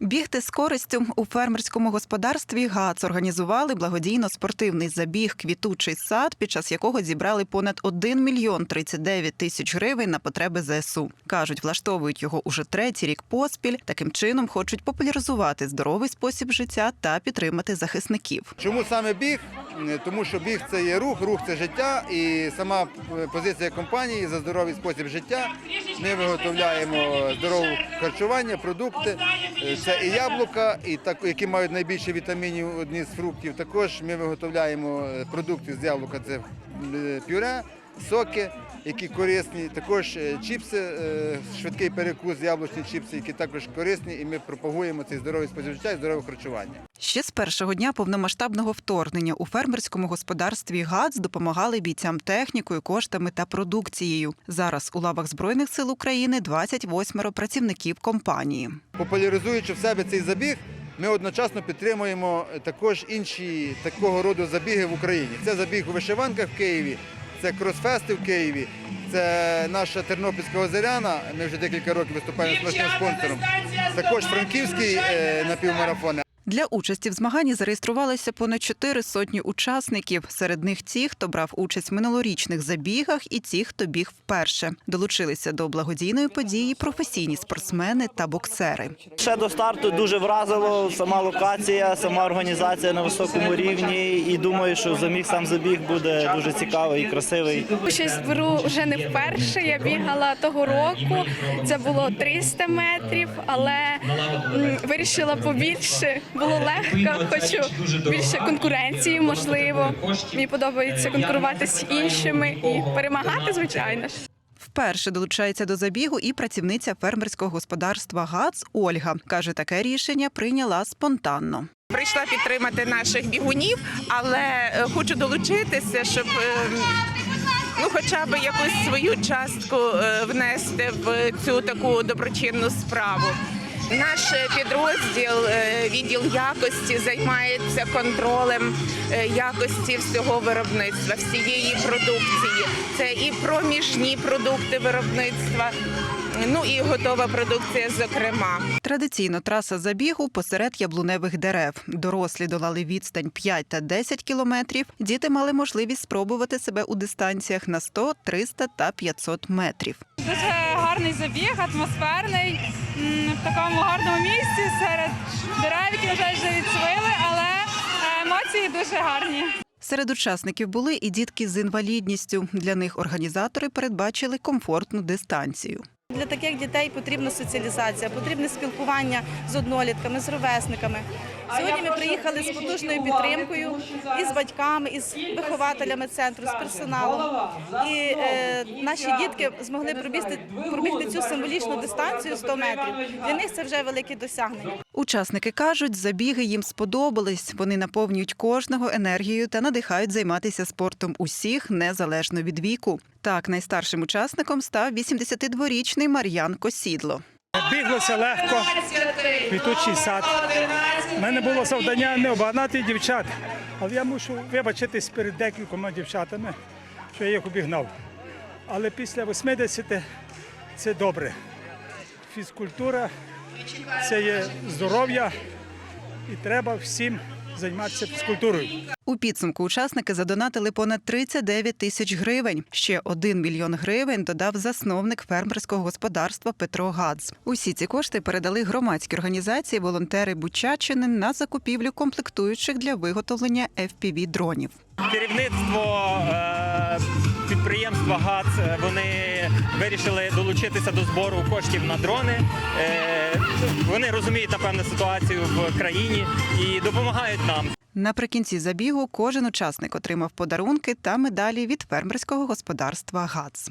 Бігти з користю у фермерському господарстві ГАЦ організували благодійно-спортивний забіг Квітучий сад, під час якого зібрали понад 1 мільйон 39 тисяч гривень на потреби ЗСУ. кажуть, влаштовують його уже третій рік поспіль. Таким чином хочуть популяризувати здоровий спосіб життя та підтримати захисників. Чому саме біг? Тому що біг це є рух, рух це життя, і сама е, позиція компанії за здоровий спосіб життя. Ми виготовляємо здорове харчування, продукти. Е, Це і яблука, і так, які мають найбільше вітамінів, одні з фруктів. Також ми виготовляємо е, продукти з яблука. Це е, пюре, соки, які корисні. Також е, чіпси, е, швидкий перекус, яблучні чіпси, які також корисні, і ми пропагуємо цей здоровий спосіб життя і здорове харчування. Ще з першого дня повномасштабного вторгнення у фермерському господарстві ГАЦ допомагали бійцям технікою, коштами та продукцією. Зараз у лавах збройних сил України 28 працівників компанії. Популяризуючи в себе цей забіг, ми одночасно підтримуємо також інші такого роду забіги в Україні. Це забіг у вишиванках в Києві, це кросфести в Києві, це наша Тернопільська озеряна. Ми вже декілька років виступаємо з нашим спонсором. Також франківський напівмарафони. напівмарафон. Для участі в змаганні зареєструвалися понад чотири сотні учасників. Серед них ті, хто брав участь в минулорічних забігах, і ті, хто біг вперше. Долучилися до благодійної події професійні спортсмени та боксери. Ще до старту дуже вразило сама локація, сама організація на високому рівні. І думаю, що заміг сам забіг буде дуже цікавий і красивий. Участь беру вже не вперше. Я бігала того року. Це було 300 метрів, але вирішила побільше. Було легко, хочу більше конкуренції, можливо. Мені подобається конкурувати з іншими і перемагати, звичайно ж. Вперше долучається до забігу і працівниця фермерського господарства ГАЦ Ольга. Каже, таке рішення прийняла спонтанно. Прийшла підтримати наших бігунів, але е, хочу долучитися, щоб е, ну, хоча б якусь свою частку е, внести в цю таку доброчинну справу. Наш е, підрозділ, е, відділ якості, займається контролем е, якості всього виробництва, всієї продукції. Це і проміжні продукти виробництва, ну і готова продукція, зокрема. Традиційно траса забігу посеред яблуневих дерев. Дорослі долали відстань 5 та 10 кілометрів. Діти мали можливість спробувати себе у дистанціях на 100, 300 та 500 метрів. Дуже гарний забіг, атмосферний, в такому гарному місці серед дерев, які, на жаль, вже відсвили, але е, емоції дуже гарні. Серед учасників були і дітки з інвалідністю. Для них організатори передбачили комфортну дистанцію. Для таких дітей потрібна соціалізація, потрібне спілкування з однолітками, з ровесниками. Сьогодні ми приїхали з потужною підтримкою із батьками, із вихователями центру, з персоналом. І е, наші дітки змогли пробігти, пробігти цю символічну дистанцію 100 метрів. Для них це вже велике досягнення. Учасники кажуть, забіги їм сподобались. Вони наповнюють кожного енергією та надихають займатися спортом усіх незалежно від віку. Так, найстаршим учасником став 82-річний Мар'ян Косідло. Біглося легко, квітучий сад. У мене було завдання не обгнати дівчат, але я мушу вибачитись перед декількома дівчатами, що я їх обігнав. Але після 80 це добре. Фізкультура це є здоров'я і треба всім займатися фізкультурою. У підсумку учасники задонатили понад 39 тисяч гривень. Ще 1 мільйон гривень додав засновник фермерського господарства Петро Гадз. Усі ці кошти передали громадські організації волонтери Бучачини на закупівлю комплектуючих для виготовлення fpv дронів. Керівництво е, підприємства ГАЦ е, вони вирішили долучитися до збору коштів на дрони. Е, Вони розуміють напевно ситуацію в країні і допомагають нам. Наприкінці забігу кожен учасник отримав подарунки та медалі від фермерського господарства ГАЦ.